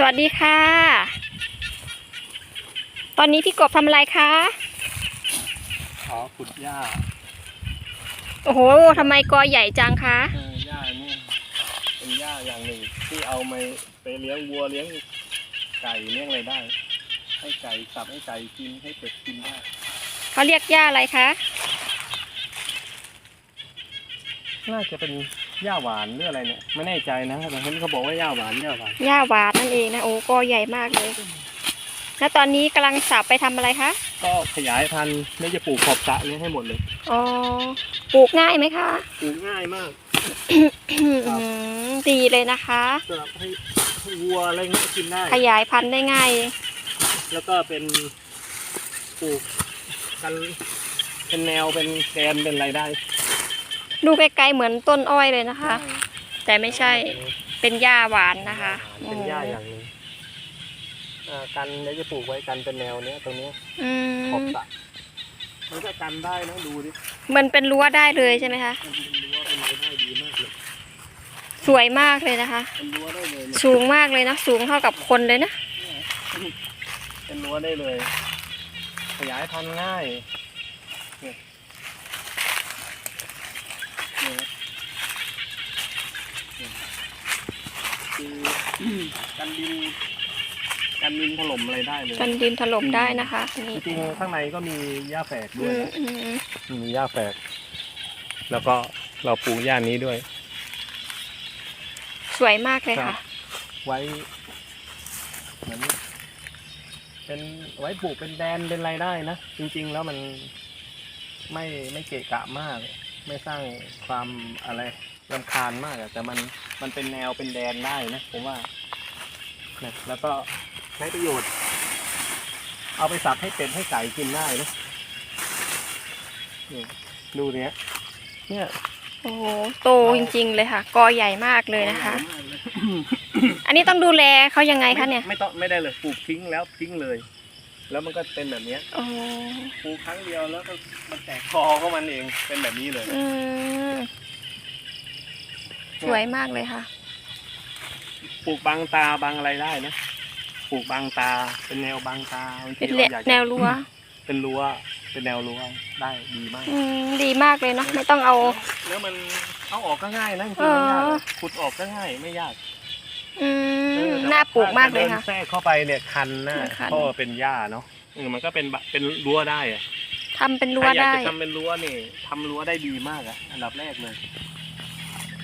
สวัสดีค่ะ ตอนนี้พี่กบทำอะไรคะขอขุดหญ้าโอ้โหทำไมกอใหญ่จังคะเออหญ้านี่เป็นหญ้าอย่างหนึ่งที่เอาไปไปเลี้ยงวัวเลี้ยงไก่เลี้ยงอะไรได้ ให้ไก่สับให้ไก่กินให้เป็ดกินได้เขาเรียกหญ้าอะไรคะ น่าจะเป็น หญ้าหวานหรืออะไรเนี่ยไม่แน่ใจนะแต่เห็นเขาบอกว่าหญ้าหวานหญ้าหวานหญ้าหวานนั่นเองนะโอ้กอใหญ่มากเลยแล้วตอนนี้กำลังสับไปทำอะไรคะก็ขยายพันธุ์ไม่จะปลูกขอบสระเนี้ให้หมดเลยอ๋อปลูกง่ายไหมคะปลูกง่ายมากอืมดีเลยนะคะสำหรับให้ให้วัวอะไรเงี้ยกินได้ขยายพันธุ์ได้ง่าย แล้วก็เป็นปลูกกันเป็นแนวเป็นแกนเป็นอะไรได้ ดูไกลๆเหมือนต้นอ้อยเลยนะคะ แต่ไม่ใช่เป็นหญ้าหวานนะคะเป็นหญ้าอย่างหนึงอ่ากันแล้วจะปลูกไว้กันเป็นแนวเนี้ยตรงเนี้ยอืขอบมสระมันก็กันได้นะดูดิมันเป็นรั้วได้เลยใช่ไหมคะ มันเป็นรั้วเป็นอะไรได้ดีมากเลยสวยมากเลยนะคะ เป็นรั้วได้เลยเนี่ยสูงมากเลยนะ สูงเท่ากับคนเลยนะ เป็นรั้วได้เลย ขยายพันธุ์ง่ายเนี่ยเนี่ยเนี่ยคือ กันดินกันดินถล่มอะไรได้เลยกันดินถล่มได้นะคะนี่จริงๆข้างในก็มีหญ้าแฝกด้อืวยมอืมมีหญ้าแฝก แล้วก็เราปลูกหญ้านี้ด้วย สวยมากเลยค่ะ ไว้เหมือนเป็นไว้ปลูกเป็นแดนเป็นอะไรได้นะจริง ๆ แล้วมันไม่ไม่เกะกะมาก ไม่สร้างความอะไรรำคาญมากอะแต่มันมันเป็นแนวเป็นแดนได้นะผมว่านะแล้วก็ใช้ประโยชน์ เอาไปสับให้เป็ดให้ไก่กินได้นะนี่ดูเนี้ยเนี่ยโอ้โหโตจริงๆเลยค่ะ กอใหญ่มากเลยนะคะมากเลยอันนี้ต้องดูแลเขายังไงคะเนี่ยไม่ไม่ต้องไม่ได้เลยปลูกทิ้งแล้วทิ้งเลย แล้วมันก็เป็นแบบเนี้ยโอ้ปลูกครั้งเดียวแล้วก็มันแตกคอของมันเองเป็นแบบนี้เลย อืมสวยมากเลยค่ะ ปลูกบางตาบางอะไรได้นะปลูกบางตา เป็นแนวบางตาบางทีเป็นเราอยากแนจะวรั้วเป็นรั้วเป็นแนวรั้วได้ดีมาก อืมดีมากเลยเนาะไม่ต้องเอา แล้วมันเอาออกก็ง่ายนะจริงเอๆไม่ยากอขุดออกก็ง่ายไม่ยาก อืเอม อแต่น่าปลูกมากเลยถ้ค่ะดินแทรกเข้าไปเนี่ยคันหน้าคัน เพราะว่าเป็นหญ้าเนาะเออมันก็เป็นบะเป็นรั้วได้อะทำเป็นรั้วถ้าอยากได้ จะทำเป็นรั้วนี่ทำรั้วได้ดีมากอะอันดับแรกเลย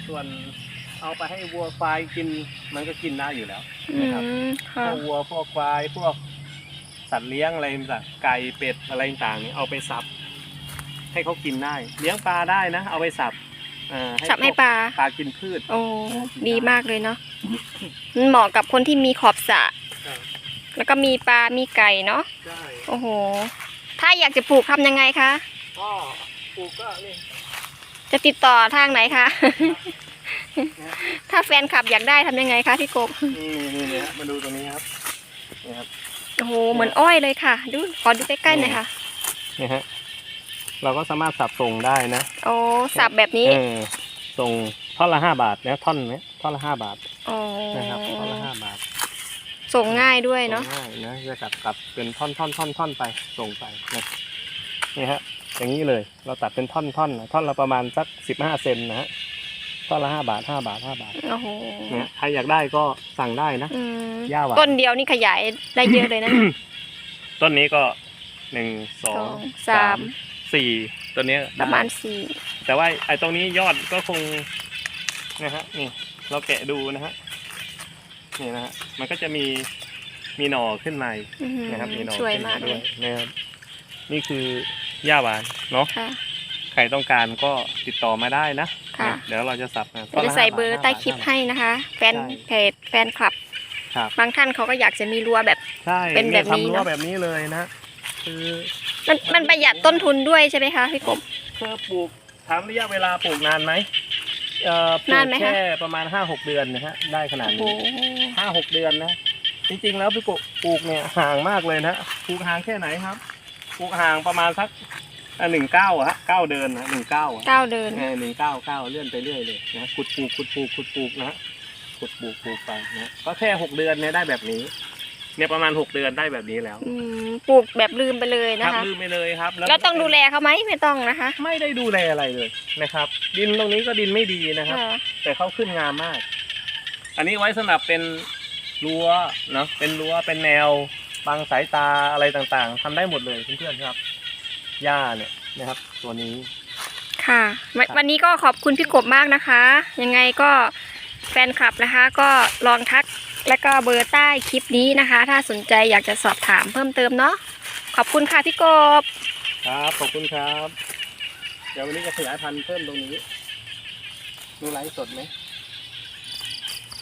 ส่วนเอาไปให้วัวควายกินมันก็กินได้อยู่แล้วอืมพค่ะวกวัวพวกควายพวกสัตว์เลี้ยงอะไรต่างไก่เป็ดอะไรต่างๆเนี่ยเอาไปสับ ให้เขากินได้ เลี้ยงปลาได้นะ เอาไปสับเอ่อสับให้ปลา ปลากินพืช โอ้ดีมากเลยเนาะมันเหมาะกับคนที่มีขอบสระแล้วก็มีปลา มีไก่เนาะใช่โอ้โห ถ้าอยากจะปลูกทำยังไงคะ ก็ปลูกก็นี่จะติดต่อทางไหนคะ ถ้าแฟนคลับอยากได้ทำยังไงคะพี่กบนี่นี่นี่ฮะมาดูตรงนี้ครับนี่ครับโอ้โหเหมือนอ้อยเลยค่ะ ดูขอดูใกล้ๆหน่อยค่ะ นี่ฮะ เราก็สามารถสับส่งได้นะโอ้สับแบบนี้เออส่งท่อนละห้าบาทนะท่อนเนี้ยท่อนละห้าบาทอ๋อนะครับท่อนละห้าบาท ส่งง่ายด้วยเนาะส่งง่ายนะจะตัดตัดเป็นท่อนท่อนท่อนท่อนไปส่งไปนะนี่ฮะอย่างนี้เลยเราตัดเป็นท่อนท่อนนะท่อนละประมาณสักสิบห้าเซนนะฮะท่อนละห้าบาทห้าบาทห้าบาทโอ้โหนะใครอยากได้ก็สั่งได้นะอืมหญ้าหวานต้นเดียวนี่ขยายได้เยอะเลยนะต้นนี้ก็หนึ่งสอสองงสาม สี่ต้นเนี้ยประมาณได้สี่แต่ว่าไอ้ตรงนี้ยอดก็คงนะฮะนี่เราแกะดูนะฮะนี่นะฮะมันก็จะมีมีหน่อขึ้นมาอีกอื้อหือนะครับ มีหน่อสวยขึ้นมากด้เลวยยนะครับนี่คือหญ้าหวานเนาะค่ะ ใครต้องการก็ติดต่อมาได้นะค่ะ เดี๋ยวเราจะสับนะเดี๋ยวจะใส่เบอร์ใต้คลิปให้นะคะ แฟนเพจแฟนคลับ ครับ บางท่านเขาก็อยากจะมีรั้วแบบ ใช่เป็นแบบนี้ทำรั้วเนอะแบบนี้เลยนะคือ มันมันประหยัดต้นทุนด้วยใช่ไหมคะพี่กบ คือปลูกถามระยะเวลาปลูกนานไหมเอ่อปลูนากนไหมคะ แค่ประมาณห้าหกเดือนนะฮะได้ขนาดโอ้นี้โหห้าหกเดือนนะ จริงๆแล้วพี่กบปลูกเนี่ยห่างมากเลยนะปลูกห่างแค่ไหนครับปลูกห่างประมาณสักหนึ่งเก้าอะฮะเก้าเดือนนะหนึ่งเก้าอะ ก้าวเดิน หนึ่งเก้าเก้าเลื่อนไปเรื่อยเลยนะขุดปลูกขุดปลูกขุดปลูกนะฮะขุขุดปลูกปลูกไปนะก็แค่หกเดือนเนี่ยได้แบบนี้ เนี่ยประมาณหกเดือนได้แบบนี้แล้วอืม ปลูกแบบลืมไปเลยคนะรับคะลืมไปเลยครับแล้วต้องดูแลเขาไหมไม่ต้องนะคะไม่ได้ดูแลอะไรเลยนะครับ ดินตรงนี้ก็ดินไม่ดีนะครับค่ะแต่เขาขึ้นงามมาก อันนี้ไว้สำหรับเป็นรั้วเนาะ เป็นรั้ว เป็นแนวบังสายตาอะไรต่างๆ ทำได้หมดเลยเพื่อนๆครับ หญ้าเนี่ยนะครับ ตัวนี้ ค่ะวันครับวันนี้ก็ขอบคุณพี่กบมากนะคะ ยังไงก็แฟนคลับนะคะ ก็ลองทัก และก็เบอร์ใต้คลิปนี้นะคะ ถ้าสนใจอยากจะสอบถามเพิ่มเติมเนาะขอบคุณค่ะพี่กบครับขอบคุณครับ เดี๋ยววันนี้จะขยายพันธุ์เพิ่มตรงนี้ดูไลฟ์สดไหม